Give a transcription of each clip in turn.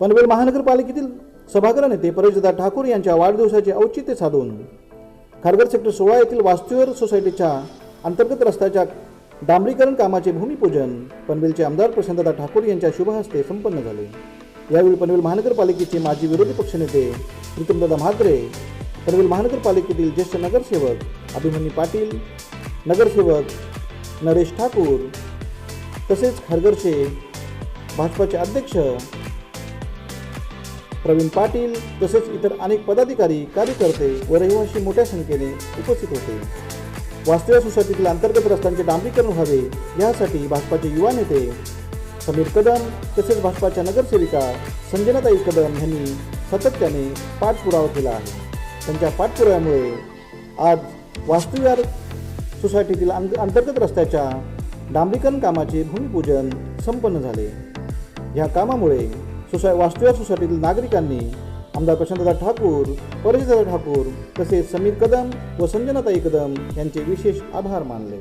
पनवेल महानगरपालिकेतील सभागृह नेते परेशदा ठाकूर यांच्या वाढदिवसाचे औचित्य साधून खारघर सेक्टर सोळा येथील वास्तुवर सोसायटीच्या अंतर्गत रस्त्याच्या डांबरीकरण कामाचे भूमिपूजन पनवेलचे आमदार प्रशांतदा ठाकूर यांच्या शुभहस्ते संपन्न झाले. यावेळी पनवेल महानगरपालिकेचे माजी विरोधी पक्षनेते प्रीतमदादा म्हात्रे पनवेल महानगरपालिकेतील ज्येष्ठ नगरसेवक अभिमन्यू पाटील नगरसेवक नरेश ठाकूर तसेच खारघरचे भाजपाचे अध्यक्ष प्रवीण पाटील तसेच इतर अनेक पदाधिकारी कार्यकर्ते व रहिवासी मोठ्या संख्येने उपस्थित होते. वास्तव्य सोसायटीतील अंतर्गत रस्त्यांचे डांबरीकरण व्हावे यासाठी भाजपाचे युवा नेते समीर कदम तसेच भाजपाच्या नगरसेविका संजनाताई कदम यांनी सातत्याने पाठपुरावा केला आहे. त्यांच्या पाठपुराव्यामुळे आज वास्तुविहार सोसायटीतील अंत अंतर्गत रस्त्याच्या डांबरीकरण कामाचे भूमिपूजन संपन्न झाले. या कामामुळे सोसाय वास्तुविहार सोसायटीतील नागरिकांनी आमदार प्रशांतदा ठाकूर परेशदादा ठाकूर तसेच समीर कदम व संजनाताई कदम यांचे विशेष आभार मानले.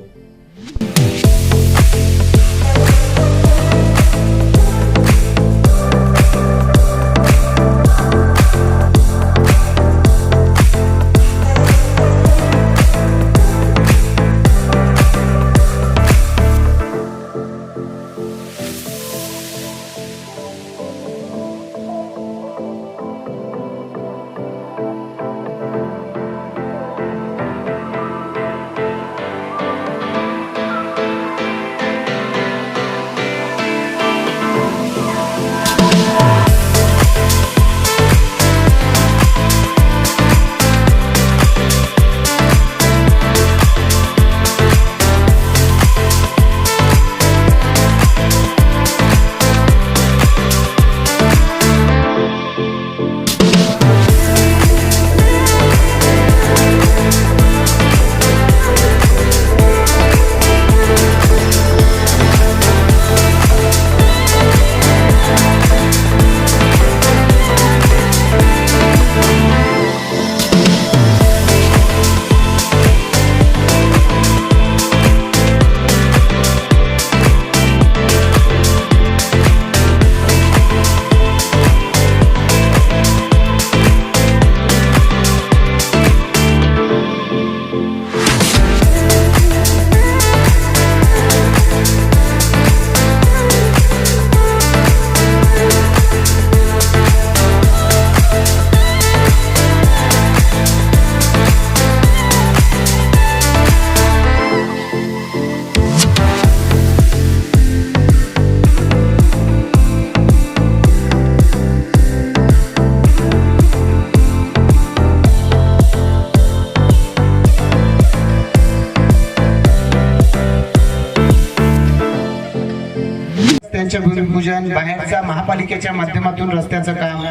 रस्त्यांच्या भूमिपूजन बाहेरच्या महापालिकेच्या माध्यमातून रस्त्याचं काम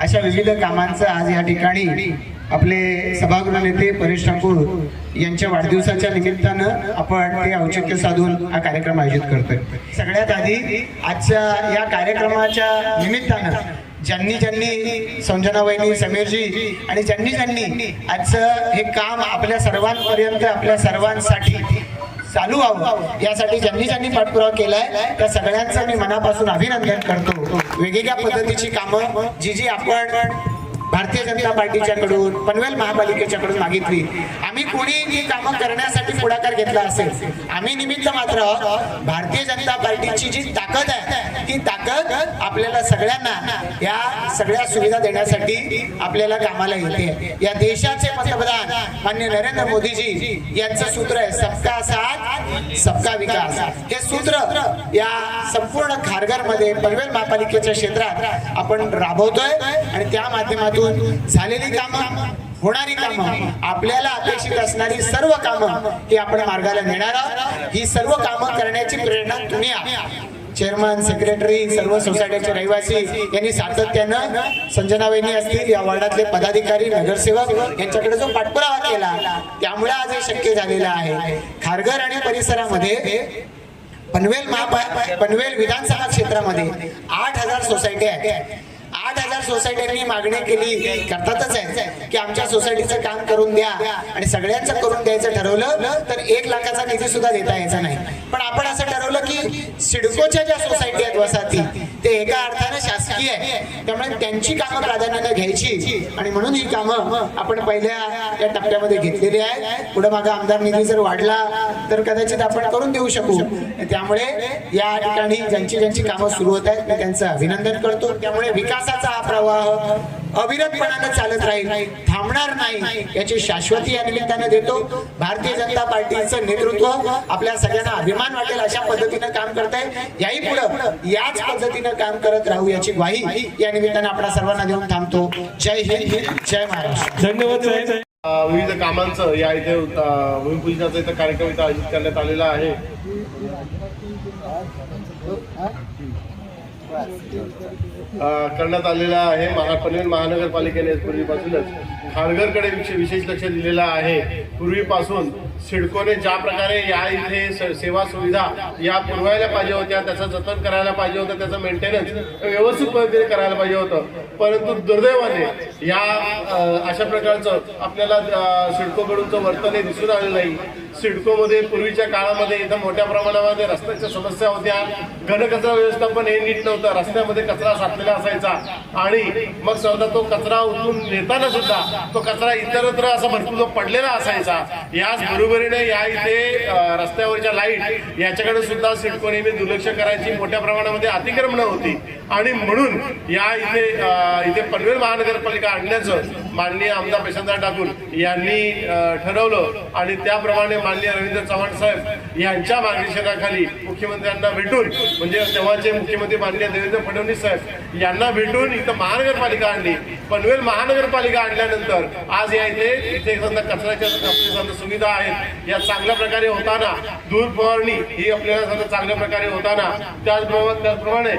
अशा विविध कामांचं आज या ठिकाणी आपले सभागृह नेते परेश ठाकूर यांच्या वाढदिवसाच्या निमित्तानं आपण ते औचित्य साधून हा कार्यक्रम आयोजित करतोय. सगळ्यात आधी आजच्या या कार्यक्रमाच्या निमित्तानं ज्यांनी ज्यांनी संजना समीरजी आणि ज्यांनी ज्यांनी आजचं हे काम आपल्या सर्वांपर्यंत आपल्या सर्वांसाठी चालू व्हावं. यासाठी ज्यांनी ज्यांनी पाठपुरावा केलाय त्या सगळ्यांचं मी मनापासून अभिनंदन करतो. वेगवेगळ्या पद्धतीची कामं जी जी आपण भारतीय जनता पार्टीच्याकडून पनवेल महापालिकेच्याकडून मागितली. आम्ही कोणी ही कामं करण्यासाठी पुढाकार घेतला असेल आम्ही निमित्त मात्र भारतीय जनता पार्टीची जी ताकद आहे ती ताकद आपल्याला सगळ्यांना या सगळ्या सुविधा देण्यासाठी आपल्याला कामाला येते. या देशाचे पंतप्रधान मान्य नरेंद्र मोदीजी यांचं सूत्र आहे सबका साथ सबका विकास. हे सूत्र या संपूर्ण खारघरमध्ये पनवेल महापालिकेच्या क्षेत्रात आपण राबवतोय आणि त्या माध्यमातून झालेली कामं होणारी कामं आपल्याला अपेक्षित असणारी सर्व कामं ही आपण मार्गाला नेणार आहोत. ही सर्व कामं करण्याची प्रेरणा तुम्ही चेअरमन सेक्रेटरी सर्व सोसायटीचे रहिवासी यांनी सातत्यानं संजना असतील या वॉर्डातले पदाधिकारी नगरसेवक यांच्याकडे जो पाठपुरावा केला त्यामुळे आज हे शक्य झालेलं आहे. खारघर आणि परिसरामध्ये पनवेल महापा पनवेल विधानसभा क्षेत्रामध्ये आठ हजार सोसायटी आहेत. सोसायट्यांनी मागणी केली. करतातच आहे की आमच्या सोसायटीचं काम करून द्या आणि सगळ्यांचं करून द्यायचं ठरवलं तर एक लाखाचा निधी सुद्धा देता यायचा नाही. पण आपण असं ठरवलं की सिडकोच्या ज्या सोसायटी आहेत वसाहती ते एका अर्थानं शासकीय आहे. त्यामुळे त्यांची कामं प्राधान्यानं घ्यायची. आणि म्हणून ही कामं आपण पहिल्या या टप्प्यामध्ये घेतलेली आहे पुढे मागा आमदार निधी जर वाढला तर कदाचित आपण करून देऊ शकू. त्यामुळे या ठिकाणी ज्यांची ज्यांची कामं सुरू होत आहेत मी त्यांचं अभिनंदन करतो. त्यामुळे विकासाचा हा प्रवाह अविरतपणाने चालत राहील. थांबणार नाही. याची शाश्वती या निमित्तानं देतो. भारतीय जनता पार्टीचं नेतृत्व आपल्या सगळ्यांना अभिमान वाटेल अशा पद्धतीनं काम करत आहे याही पुढे याच पद्धतीनं काम करत राहू याची ग्वाही या निमित्तानं आपल्या सर्वांना देऊन थांबतो. जय हिंद जय महाराष्ट्र. धन्यवाद विविध कामांचं या इथे भूमिपूजनाचा इथं कार्यक्रम इथं आयोजित करण्यात आलेला आहे. करण्यात आलेला आहे महा पनवेल महानगरपालिकेने पूर्वीपासूनच. खारघरकडे विशेष लक्ष दिलेलं आहे. पूर्वीपासून सिडकोने ज्या प्रकारे या इथे स- सेवा सुविधा या पुरवायला पाहिजे होत्या त्याचं जतन करायला पाहिजे होतं त्याचं मेंटेनन्स व्यवस्थित पद्धतीने करायला पाहिजे होतं. परंतु दुर्दैवाने या अशा प्रकारचं आपल्याला सिडकोकडूनचं वर्तन हे दिसून आलं नाही. सिडकोमध्ये पूर्वीच्या काळामध्ये इथं मोठ्या प्रमाणामध्ये रस्त्याच्या समस्या होत्या. घनकचरा व्यवस्थापन हे नीट नव्हतं. रस्त्यामध्ये कचरा साठलेला असायचा. आणि मग समजा तो कचरा उचलून नेताना सुद्धा तो कचरा इतरत्र असा भरपूर जो पडलेला असायचा याच बरोबरीने या इथे रस्त्यावरच्या लाइट याच्याकडे सुद्धा सिडको नेहमी दुर्लक्ष करायची मोठ्या प्रमाणामध्ये अतिक्रमण होती. आणि म्हणून या इथे इथे पनवेल महानगरपालिका आणण्याचं माननीय आमदार प्रशांतराव ठाकूर यांनी ठरवलं. आणि त्याप्रमाणे माननीय रवींद्र चव्हाण साहेब यांच्या मार्गदर्शनाखाली मुख्यमंत्र्यांना भेटून म्हणजे तेव्हाचे मुख्यमंत्री माननीय देवेंद्र फडणवीस साहेब यांना भेटून इथं महानगरपालिका आणली. पनवेल महानगरपालिका आणल्यानंतर आज या इथे इथे समजा कचऱ्याच्या सुविधा आहेत या चांगल्या प्रकारे होताना दूर फवारणी ही आपल्याला समजा चांगल्या प्रकारे होताना त्याचप्रमाणे त्याचप्रमाणे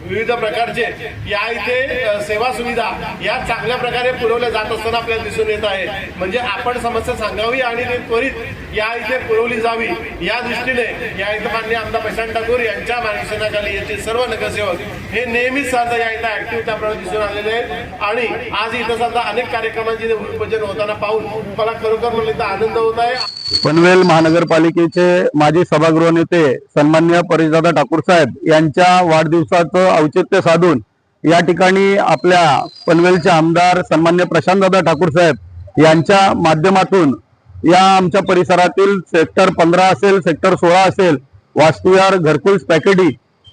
विविध प्रकारचे या इथे सेवा सुविधा या चांगल्या प्रकारे पुरवल्या जात असताना आपल्याला दिसून येत आहे. म्हणजे आपण समस्या सांगावी आणि ते त्वरित या इथे पुरवली जावी या दृष्टीने या इथं मान्य आमदार प्रशांत ठाकूर यांच्या मार्गदर्शनाखाली याचे सर्व नगरसेवक हे नेहमीच साधा या इथं ऍक्टिव्ह त्याप्रमाणे दिसून आलेले आहेत. आणि आज इथं सुद्धा अनेक कार्यक्रमांचे भूमिपूजन होताना पाहून मला खरोखर मला इथं आनंद होत आहे. पनवेल महानगरपालिकेचे माजी सभागृह नेते सन्मान्य परेशदादा ठाकूर साहेब यांच्या वाढदिवसाचं औचित्य साधून या ठिकाणी आपल्या पनवेलचे आमदार सन्मान्य प्रशांतदादा ठाकूर साहेब यांच्या माध्यमातून या आमच्या परिसरातील सेक्टर पंधरा असेल सेक्टर सोळा असेल वास्तुयार घरकुल पॅकेडी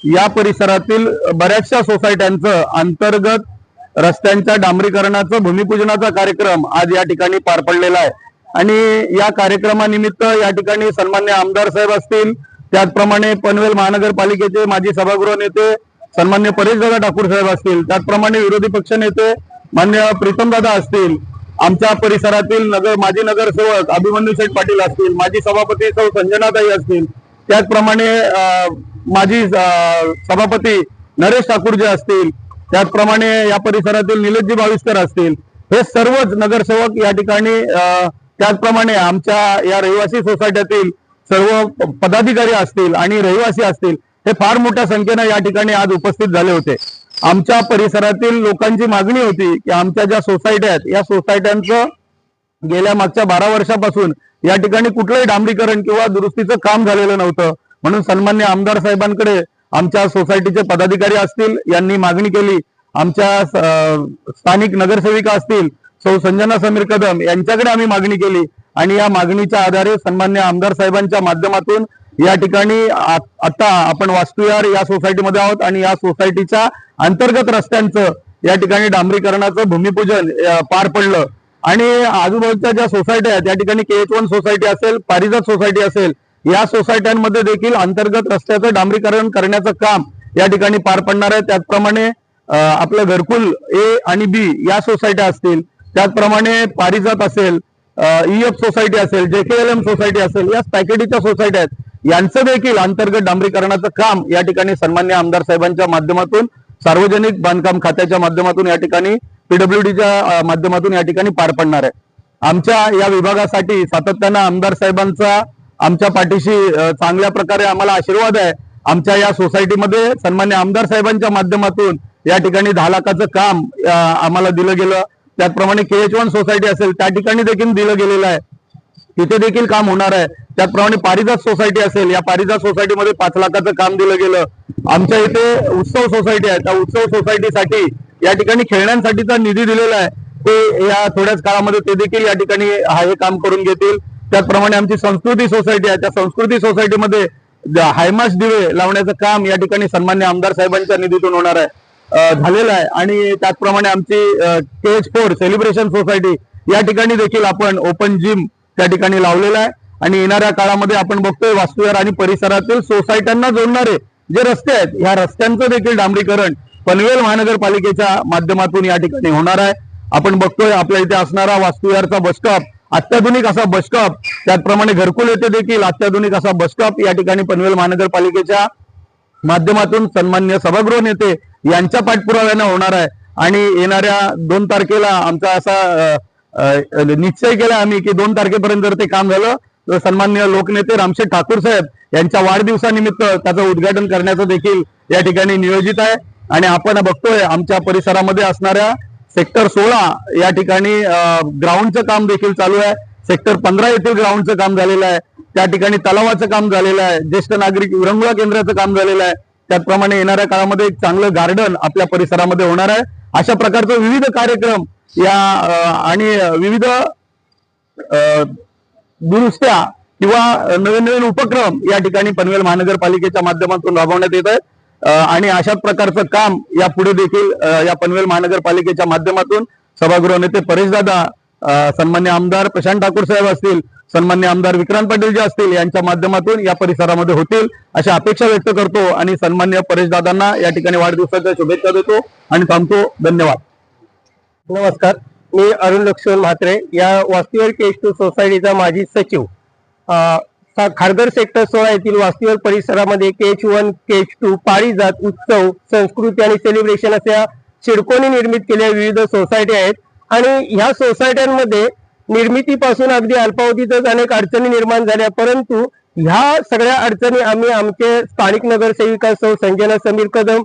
या परिसरातील बऱ्याचशा सोसायट्यांचं अंतर्गत रस्त्यांच्या डांबरीकरणाचं भूमिपूजनाचा कार्यक्रम आज या ठिकाणी पार पडलेला आहे. आणि या कार्यक्रमानिमित्त या ठिकाणी सन्मान्य आमदार साहेब असतील त्याचप्रमाणे पनवेल महानगरपालिकेचे माजी सभागृह नेते सन्मान्य परेशदादा ठाकूर साहेब असतील त्याचप्रमाणे विरोधी पक्ष नेते मान्य प्रीतमदादा असतील आमच्या परिसरातील नगर माजी नगरसेवक अभिमन्यू शेठ पाटील असतील माजी सभापती सौ संजनाताई असतील त्याचप्रमाणे अं, माजी सभापती नरेश ठाकूर जे असतील त्याचप्रमाणे या परिसरातील निलेशजी भाविस्कर असतील हे सर्वच नगरसेवक या ठिकाणी त्याचप्रमाणे आमच्या या रहिवासी सोसायट्यातील सर्व पदाधिकारी असतील आणि रहिवासी असतील हे फार मोठ्या संख्येनं या ठिकाणी आज उपस्थित झाले होते. आमच्या परिसरातील लोकांची मागणी होती की आमच्या ज्या सोसायट्या आहेत या सोसायट्यांचं गेल्या मागच्या बारा वर्षापासून या ठिकाणी कुठलंही डांबरीकरण किंवा दुरुस्तीचं काम झालेलं नव्हतं. म्हणून सन्मान्य आमदार साहेबांकडे आमच्या सोसायटीचे पदाधिकारी असतील यांनी मागणी केली. आमच्या स्थानिक नगरसेविका असतील सौ संजना समीर कदम यांच्याकडे आम्ही मागणी केली. आणि या मागणीच्या आधारे सन्मान्य आमदार साहेबांच्या माध्यमातून या ठिकाणी आता आपण वास्तुयार या सोसायटीमध्ये आहोत आणि या सोसायटीच्या अंतर्गत रस्त्यांचं या ठिकाणी डांबरीकरणाचं भूमिपूजन पार पडलं. आणि आजूबाजूच्या ज्या सोसायट्या आहेत या ठिकाणी के एच वन सोसायटी असेल पारिजात सोसायटी असेल या सोसायट्यांमध्ये देखील अंतर्गत रस्त्याचं डांबरीकरण करण्याचं काम या ठिकाणी पार पडणार आहे. त्याचप्रमाणे आपलं घरकुल ए आणि बी या सोसायट्या असतील त्याचप्रमाणे पारिजात असेल ईएफ सोसायटी असेल जे के एल एम सोसायटी असेल या पॅकेटीच्या सोसायट्या आहेत. यांचं देखील अंतर्गत डांबरीकरणाचं काम या ठिकाणी सन्मान्य आमदार साहेबांच्या माध्यमातून सार्वजनिक बांधकाम खात्याच्या माध्यमातून या ठिकाणी पीडब्ल्यूडीच्या माध्यमातून या ठिकाणी पार पडणार आहे. आमच्या या विभागासाठी सातत्यानं आमदार साहेबांचा आमच्या पाठीशी चांगल्या प्रकारे आम्हाला आशीर्वाद आहे. आमच्या या सोसायटीमध्ये सन्मान्य आमदार साहेबांच्या माध्यमातून या ठिकाणी दहा लाखाचं काम आम्हाला दिलं गेलं. त्याचप्रमाणे के एच वन सोसायटी असेल त्या ठिकाणी देखील दिलं गेलेलं आहे. तिथे देखील काम होणार आहे. त्याचप्रमाणे पारिजात सोसायटी असेल या पारिजात सोसायटीमध्ये पाच लाखाचं काम दिलं गेलं. आमच्या इथे उत्सव सोसायटी आहे. त्या उत्सव सोसायटीसाठी या ठिकाणी खेळण्यांसाठीचा निधी दिलेला आहे. ते या थोड्याच काळामध्ये ते देखील या ठिकाणी हे काम करून घेतील. त्याचप्रमाणे आमची संस्कृती सोसायटी आहे. त्या संस्कृती सोसायटीमध्ये हायमास दिवे लावण्याचं काम या ठिकाणी सन्मान्य आमदार साहेबांच्या निधीतून होणार आहे. झालेलं आहे. आणि त्याचप्रमाणे आमची केज फोर सेलिब्रेशन सोसायटी या ठिकाणी देखील आपण ओपन जिम त्या ठिकाणी लावलेला आहे. आणि येणाऱ्या काळामध्ये आपण बघतोय वास्तुहार आणि परिसरातील सोसायट्यांना जोडणारे जे रस्ते आहेत ह्या रस्त्यांचं देखील डांबरीकरण पनवेल महानगरपालिकेच्या माध्यमातून या ठिकाणी होणार आहे. आपण बघतोय आपल्या इथे असणारा वास्तुविहारचा बसस्टॉप अत्याधुनिक असा बसस्टॉप त्याचप्रमाणे घरकुल येथे देखील अत्याधुनिक असा बसस्टॉप या ठिकाणी पनवेल महानगरपालिकेच्या माध्यमातून सन्मान्य सभागृह नेते यांच्या पाठपुराव्यानं होणार आहे. आणि येणाऱ्या दोन तारखेला आमचा असा निश्चय केला आम्ही की दोन तारखेपर्यंत जर ते काम झालं तर सन्मान्य लोकनेते रामशेठ ठाकूर साहेब यांच्या वाढदिवसानिमित्त त्याचं उद्घाटन करण्याचं देखील या ठिकाणी नियोजित आहे. आणि आपण बघतोय आमच्या परिसरामध्ये असणाऱ्या सेक्टर सोळा या ठिकाणी ग्राउंडचं काम देखील चालू आहे. सेक्टर पंधरा येथील ग्राउंडचं काम झालेलं आहे. त्या ठिकाणी तलावाचं काम झालेलं आहे ज्येष्ठ नागरिक विरंगुळा केंद्राचं काम झालेलं आहे. त्याचप्रमाणे येणाऱ्या काळामध्ये एक चांगलं गार्डन आपल्या परिसरामध्ये होणार आहे. अशा प्रकारचे विविध कार्यक्रम या आणि विविध दुरुस्त्या किंवा नवीन नवीन उपक्रम या ठिकाणी पनवेल महानगरपालिकेच्या माध्यमातून राबवण्यात येत आहे आणि अशाच प्रकारचं काम या पुढे देखील या पनवेल महानगरपालिकेच्या माध्यमातून सभागृह नेते परेशदादा सन्मान्य आमदार प्रशांत ठाकूर साहेब असतील सन्मान्य आमदार विक्रांत पाटील जे असतील यांच्या माध्यमातून या परिसरामध्ये होतील अशा अपेक्षा व्यक्त करतो आणि सन्मान्य परेशदादांना या ठिकाणी वाढदिवसाच्या शुभेच्छा देतो आणि थांबतो. धन्यवाद. नमस्कार. मी अरुण लक्ष्मण म्हात्रे या वास्तीवर केश टू सोसायटीचा माजी सचिव. खारघर सेक्टर सोळा येथील वास्तीवर परिसरामध्ये केच वन केच टू पारिजात उत्सव संस्कृती आणि सेलिब्रेशन अशा सिडकोनी निर्मित केलेल्या विविध सोसायटी आहेत. आणि ह्या सोसायट्यांमध्ये निर्मितीपासून अगदी अल्पावधीतच अनेक अडचणी निर्माण झाल्या. परंतु ह्या सगळ्या अडचणी आम्ही आमचे स्थानिक नगरसेविका सौ संजना समीर कदम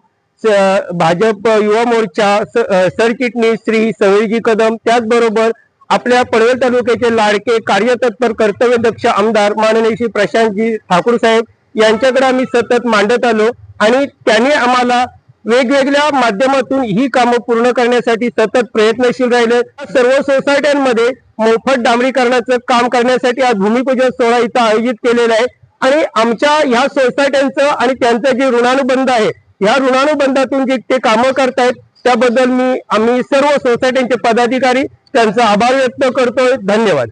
भाजप युवा मोर्चा सरचिटणीस श्री सवयजी कदम त्याचबरोबर आपल्या पडवेल तालुक्याचे लाडके कार्यतत्पर कर्तव्यदक्ष आमदार माननीय श्री प्रशांतजी ठाकूर साहेब यांच्याकडे आम्ही सतत मांडत आलो आणि त्यांनी आम्हाला वेगवेगळ्या माध्यमातून ही कामं पूर्ण करण्यासाठी सतत प्रयत्नशील राहिले. सर्व सोसायट्यांमध्ये मोफत डांबरीकरणाचं काम करण्यासाठी आज भूमिपूजन सोहळा इथं आयोजित केलेला आहे. आणि आमच्या ह्या सोसायट्यांचं आणि त्यांचं जे ऋणानुबंध आहे ह्या ऋणानुबंधातून जे ते कामं करतायत त्याबद्दल मी आम्ही सर्व सोसायट्यांचे पदाधिकारी त्यांचा आभार व्यक्त करतोय. धन्यवाद.